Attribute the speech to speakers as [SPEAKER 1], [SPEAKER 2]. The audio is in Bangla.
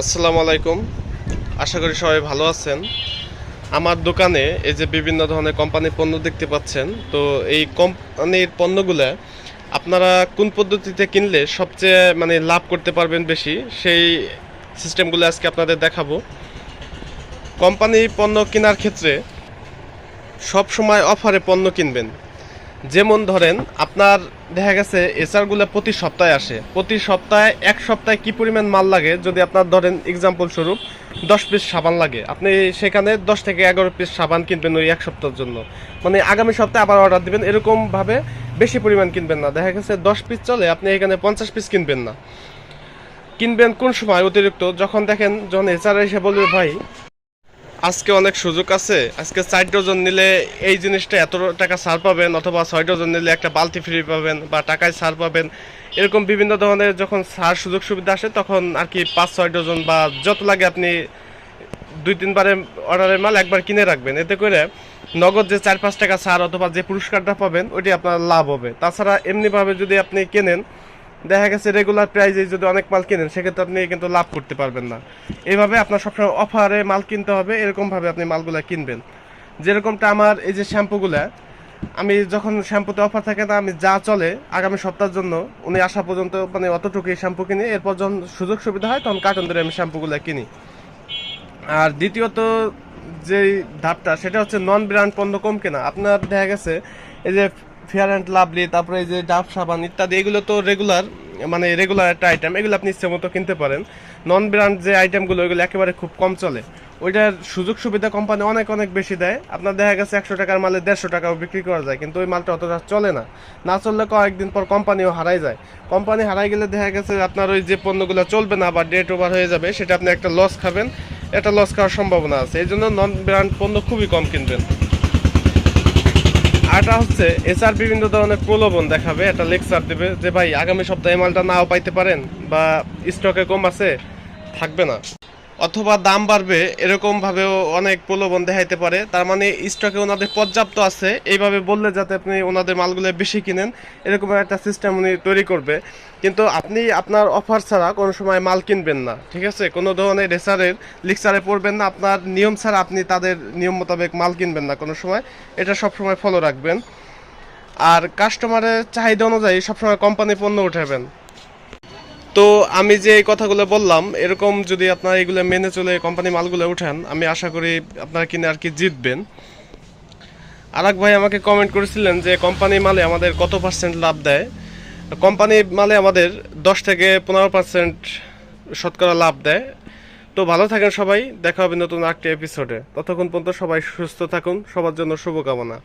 [SPEAKER 1] আসসালামু আলাইকুম। আশা করি সবাই ভালো আছেন। আমার দোকানে এই যে বিভিন্ন ধরনের কোম্পানির পণ্য দেখতে পাচ্ছেন, তো এই কোম্পানির পণ্যগুলো আপনারা কোন পদ্ধতিতে কিনলে সবচেয়ে মানে লাভ করতে পারবেন বেশি? সেই সিস্টেমগুলো আজকে আপনাদের দেখাবো। কোম্পানি পণ্য কেনার ক্ষেত্রে সব সময় অফারে পণ্য কিনবেন। যেমন ধরেন, আপনার দেখা গেছে এসআরগুলো প্রতি সপ্তাহে আসে। প্রতি সপ্তাহে এক সপ্তাহে কি পরিমাণ মাল লাগে? যদি আপনার ধরেন এক্সাম্পল স্বরূপ, দশ পিস সাবান লাগে। আপনি সেখানে দশ থেকে এগারো পিস সাবান কিনবেন ওই এক সপ্তাহের জন্য। মানে আগামী সপ্তাহে আবার অর্ডার দিবেন এরকমভাবে বেশি পরিমাণ কিনবেন না। দেখা গেছে দশ পিস চলে, আপনি এখানে পঞ্চাশ পিস কিনবেন না। কিনবেন কোন সময়? অতিরিক্ত। যখন দেখেন, যখন এসআর এসে বলবে, ভাই আজকে অনেক সুযোগ আছে। আজকে চার ডজন নিলে এই জিনিসটা এত টাকা ছাড় পাবেন অথবা ছয় ডজন নিলে একটা বালতি ফ্রি পাবেন বা টাকায় ছাড় পাবেন। এরকম বিভিন্ন ধরনের যখন ছাড় সুযোগ সুবিধা আসে তখন আর কি পাঁচ, ছয় ডজন বা যত লাগে আপনি দুই, তিনবারে অর্ডারের মাল একবার কিনে রাখবেন। এতে করে নগদ যে চার, পাঁচ টাকা ছাড় অথবা যে পুরস্কারটা পাবেন ওটি আপনার লাভ হবে। তাছাড়া এমনিভাবে যদি আপনি কেনেন দেখা গেছে রেগুলার প্রাইজে যদি অনেক মাল কেনেন, সেক্ষেত্রে আপনি কিন্তু লাভ করতে পারবেন না। এইভাবে আপনার সবসময় অফারে মাল কিনতে হবে, এরকমভাবে আপনি মালগুলা কিনবেন। যেরকমটা আমার এই যে শ্যাম্পুগুলা, আমি যখন শ্যাম্পুতে অফার থাকে না, আমি যা চলে আগামী সপ্তাহের জন্য, উনি আসা পর্যন্ত মানে অতটুকুই শ্যাম্পু কিনি। এরপর যখন সুযোগ সুবিধা হয়, তখন কার্টন ধরে আমি শ্যাম্পুগুলা কিনি। আর দ্বিতীয়ত যে ধাপটা, সেটা হচ্ছে নন ব্র্যান্ড পণ্য কম কেনা। আপনার দেখা গেছে, এই যে ফেয়ার অ্যান্ড লাভলি তারপরে এই যে ডাব সাবান ইত্যাদি, এগুলো তো রেগুলার মানে রেগুলার একটা আইটেম এগুলো আপনি ইচ্ছে মতো কিনতে পারেন। নন ব্র্যান্ড যে আইটেমগুলো ওইগুলো একেবারে খুব কম চলে। ওইটার সুযোগ সুবিধা কোম্পানি অনেক অনেক বেশি দেয়। আপনার দেখা গেছে একশো টাকার মালে দেড়শো টাকাও বিক্রি করা যায়, কিন্তু ওই মালটা অতটা চলে না। না চললে কয়েকদিন পর কোম্পানিও হারাই যায়। কোম্পানি হারাই গেলে দেখা গেছে আপনার ওই যে পণ্যগুলো চলবে না বা ডেট ওভার হয়ে যাবে, সেটা আপনি একটা লস খাবেন। একটা লস খাওয়ার সম্ভাবনা আছে। এই জন্য নন ব্র্যান্ড পণ্য খুবই কম কিনবেন। আরটা হচ্ছে এসআর বিভিন্ন ধরনের প্রলোভন দেখাবে, একটা লেকচার দেবে যে, ভাই, আগামী সপ্তাহে মালটা নাও পাইতে পারেন বা স্টকে কম আছে, থাকবে না। অথবা দাম বাড়বে এরকম ভাবেও অনেক প্রলোভন দেখাইতে পারে। তার মানে স্টকে ওনাদের পর্যাপ্ত আছে। এইভাবে বললে যাতে আপনি ওনাদের মালগুলো বেশি কিনেন, এরকম একটা সিস্টেম উনি তৈরি করবে। কিন্তু আপনি আপনার অফার ছাড়া কোনো সময় মাল কিনবেন না, ঠিক আছে? কোনো ধরনের রেসারের লিকচারে পড়বেন না। আপনার নিয়ম ছাড়া আপনি তাদের নিয়ম মোতাবেক মাল কিনবেন না কোনো সময়। এটা সব সময় ফলো রাখবেন। আর কাস্টমারের চাহিদা অনুযায়ী সবসময় কোম্পানি পণ্য উঠাবেন। তো আমি যে এই কথাগুলো বললাম, এরকম যদি আপনারা এগুলো মেনে চলে কোম্পানি মালগুলো উঠান, আমি আশা করি আপনারা কিনে আর কি জিতবেন। আরেক ভাই আমাকে কমেন্ট করেছিলেন যে কোম্পানি মালে আমাদের কত পার্সেন্ট লাভ দেয়? কোম্পানি মালে আমাদের দশ থেকে পনেরো পার্সেন্ট শতকরা লাভ দেয়। তো ভালো থাকেন সবাই, দেখা হবে নতুন আরেকটি এপিসোডে ততক্ষণ পর্যন্ত সবাই সুস্থ থাকুন, সবার জন্য শুভকামনা।